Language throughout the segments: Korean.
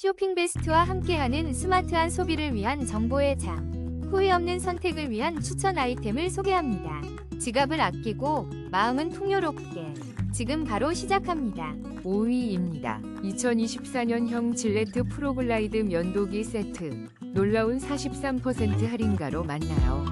쇼핑 베스트와 함께하는 스마트한 소비를 위한 정보의 장. 후회 없는 선택을 위한 추천 아이템을 소개합니다. 지갑을 아끼고 마음은 풍요롭게. 지금 바로 시작합니다. 5위입니다. 2024년형 질레트 프로글라이드 면도기 세트. 놀라운 43% 할인가로 만나요.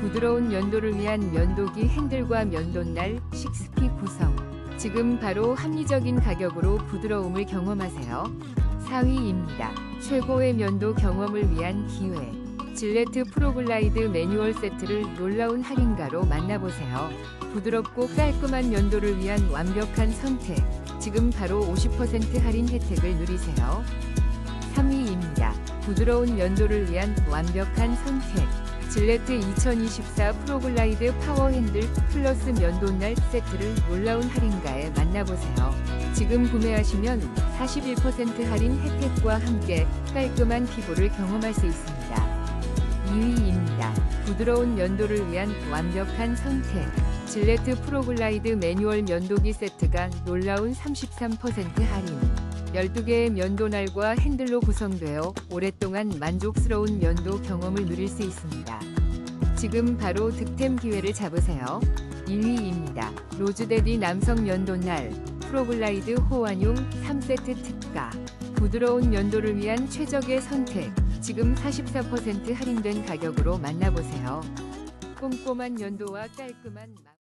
부드러운 면도를 위한 면도기 핸들과 면도날 식스피 구성. 지금 바로 합리적인 가격으로 부드러움을 경험하세요. 4위입니다. 최고의 면도 경험을 위한 기회. 질레트 프로글라이드 매뉴얼 세트를 놀라운 할인가로 만나보세요. 부드럽고 깔끔한 면도를 위한 완벽한 선택. 지금 바로 50% 할인 혜택을 누리세요. 3위입니다. 부드러운 면도를 위한 완벽한 선택. 질레트 2024 프로글라이드 파워 핸들 플러스 면도날 세트를 놀라운 할인가에 만나보세요. 지금 구매하시면 41% 할인 혜택과 함께 깔끔한 피부를 경험할 수 있습니다. 2위입니다. 부드러운 면도를 위한 완벽한 선택. 질레트 프로글라이드 매뉴얼 면도기 세트가 놀라운 33% 할인. 12개의 면도날과 핸들로 구성되어 오랫동안 만족스러운 면도 경험을 누릴 수 있습니다. 지금 바로 득템 기회를 잡으세요. 1위입니다. 로즈데디 남성 면도날 프로글라이드 호환용 3세트 특가. 부드러운 면도를 위한 최적의 선택. 지금 44% 할인된 가격으로 만나보세요. 꼼꼼한 면도와 깔끔한 마-